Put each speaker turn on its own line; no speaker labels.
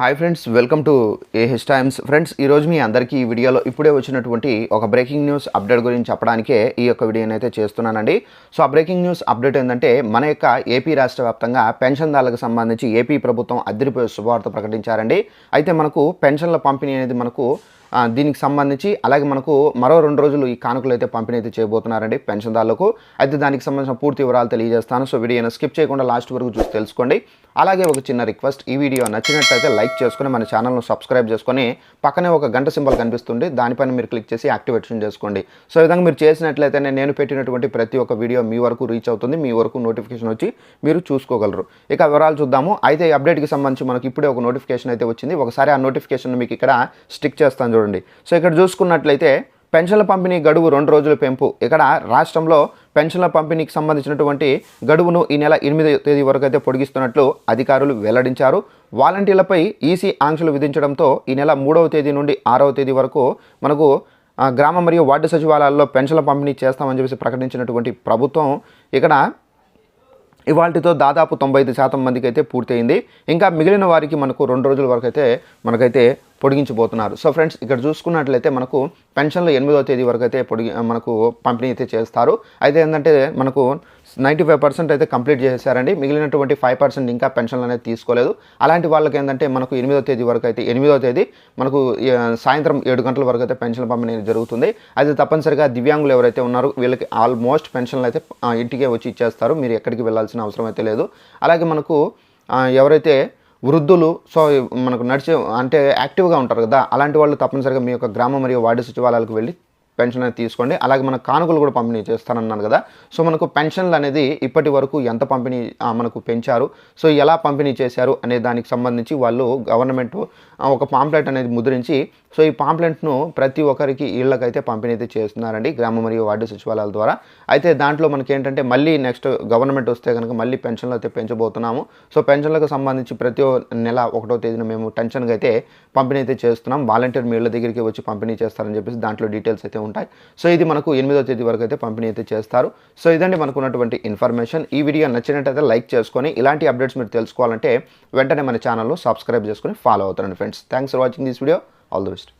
Hi friends welcome to AH times friends ఈరోజు మీ అందరికీ ఈ వీడియోలో ఇప్పుడే వచ్చినటువంటి ఒక బ్రేకింగ్ న్యూస్ అప్డేట్ గురించి చెప్పడానికే ఈ యొక్క వీడియోని అయితే చేస్తున్నానండి. సో ఆ బ్రేకింగ్ న్యూస్ అప్డేట్ ఏంటంటే మన యొక్క ఏపీ రాష్ట్ర వ్యాప్తంగా పెన్షన్దారులకు సంబంధించి ఏపీ ప్రభుత్వం అద్దరిపోయే శుభవార్త ప్రకటించారండి. అయితే మనకు పెన్షన్ల పంపిణీ అనేది మనకు దీనికి సంబంధించి అలాగే మనకు మరో రెండు రోజులు ఈ కానుకలు అయితే పంపిణీ అయితే చేయబోతున్నారండి పెన్షన్దారులకు అయితే దానికి సంబంధించిన పూర్తి వివరాలు తెలియజేస్తాను. సో వీడియోను స్కిప్ చేయకుండా లాస్ట్ వరకు చూసి తెలుసుకోండి. అలాగే ఒక చిన్న రిక్వెస్ట్ ఈ వీడియో నచ్చినట్లయితే లైక్ చేసుకుని మన ఛానల్ను సబ్స్క్రైబ్ చేసుకొని పక్కనే ఒక గంట సింబల్ కనిపిస్తుంది. దానిపైన మీరు క్లిక్ చేసి యాక్టివేషన్ చేసుకోండి. సో విధంగా మీరు చేసినట్లయితే నేను పెట్టినటువంటి ప్రతి ఒక్క వీడియో మీ వరకు రీచ్ అవుతుంది. మీ వరకు నోటిఫికేషన్ వచ్చి మీరు చూసుకోగలరు. ఇక వివరాలు చూద్దాము. అయితే ఈ అప్డేట్కి సంబంధించి మనకి ఇప్పుడే ఒక నోటిఫికేషన్ అయితే వచ్చింది. ఒకసారి ఆ నోటిఫికేషన్ మీకు ఇక్కడ స్టిక్ చేస్తాను చూడండి. సో ఇక్కడ చూసుకున్నట్లయితే పెన్షన్ల పంపిణీ గడువు రెండు రోజుల పెంపు. ఇక్కడ రాష్ట్రంలో పెన్షన్ల పంపిణీకి సంబంధించినటువంటి గడువును ఈ నెల ఎనిమిదో తేదీ వరకు అయితే పొడిగిస్తున్నట్లు అధికారులు వెల్లడించారు. వాలంటీర్లపై ఈసీ ఆంక్షలు విధించడంతో ఈ నెల మూడవ తేదీ నుండి ఆరవ తేదీ వరకు మనకు గ్రామ మరియు వార్డు సచివాలయాల్లో పెన్షన్ల పంపిణీ చేస్తామని చెప్పేసి ప్రకటించినటువంటి ప్రభుత్వం ఇక్కడ ఇవాళతో దాదాపు తొంభై ఐదు శాతం మందికి అయితే పూర్తయింది. ఇంకా మిగిలిన వారికి మనకు రెండు రోజుల వరకు అయితే మనకైతే పొడిగించబోతున్నారు. సో ఫ్రెండ్స్ ఇక్కడ చూసుకున్నట్లయితే మనకు పెన్షన్లు ఎనిమిదో తేదీ వరకు అయితే పొడిగి మనకు పంపిణీ అయితే చేస్తారు. అయితే ఏంటంటే మనకు నైంటీ ఫైవ్ పర్సెంట్ అయితే కంప్లీట్ చేశారండి. మిగిలినటువంటి ఫైవ్ పర్సెంట్ ఇంకా పెన్షన్లు అనేది తీసుకోలేదు. అలాంటి వాళ్ళకి ఏంటంటే మనకు ఎనిమిదో తేదీ వరకు అయితే ఎనిమిదో తేదీ మనకు సాయంత్రం ఏడు గంటల వరకు అయితే పెన్షన్ పంపిణీ జరుగుతుంది. అయితే తప్పనిసరిగా దివ్యాంగులు ఎవరైతే ఉన్నారో వీళ్ళకి ఆల్మోస్ట్ పెన్షన్లు అయితే ఇంటికే వచ్చి ఇచ్చేస్తారు. మీరు ఎక్కడికి వెళ్ళాల్సిన అవసరం అయితే లేదు. అలాగే మనకు ఎవరైతే వృద్ధులు సో మనకు నడిచే అంటే యాక్టివ్గా ఉంటారు కదా అలాంటి వాళ్ళు తప్పనిసరిగా మీ యొక్క గ్రామ మరియు వార్డు సచివాలయాలకు వెళ్ళి పెన్షన్ అనేది తీసుకోండి. అలాగే మన కానుకలు కూడా పంపిణీ చేస్తానన్నాను కదా. సో మనకు పెన్షన్లు అనేది ఇప్పటి వరకు ఎంత పంపిణీ మనకు పెంచారు. సో ఎలా పంపిణీ చేశారు అనే దానికి సంబంధించి వాళ్ళు గవర్నమెంట్ ఒక పాంప్లెట్ అనేది ముద్రించి సో ఈ పాంప్లెట్ను ప్రతి ఒక్కరికి ఇళ్ళకైతే పంపిణీ అయితే చేస్తున్నారండి గ్రామ మరియు వార్డు సచివాలయాల ద్వారా. అయితే దాంట్లో మనకి ఏంటంటే మళ్ళీ నెక్స్ట్ గవర్నమెంట్ వస్తే కనుక మళ్ళీ పెన్షన్లు అయితే పెంచబోతున్నాము. సో పెన్షన్లకు సంబంధించి ప్రతి నెల ఒకటో తేదీన మేము టెన్షన్గా అయితే పంపిణీ అయితే చేస్తున్నాం. వాలంటీర్ మీ ఇళ్ళ దగ్గరికి వచ్చి పంపిణీ చేస్తారని చెప్పేసి దాంట్లో డీటెయిల్స్ అయితే ఉంటాయి. సో ఇది మనకు ఎనిమిదో తేదీ వరకు అయితే పంపిణీ అయితే చేస్తారు. సో ఇదండి మనకు ఉన్నటువంటి ఇన్ఫర్మేషన్. ఈ వీడియో నచ్చినట్టయితే లైక్ చేసుకొని ఇలాంటి అప్డేట్స్ మీరు తెలుసుకోవాలంటే వెంటనే మన ఛానల్లో సబ్స్క్రైబ్ చేసుకొని ఫాలో అవుతారండి friends. Thanks for watching this video all the best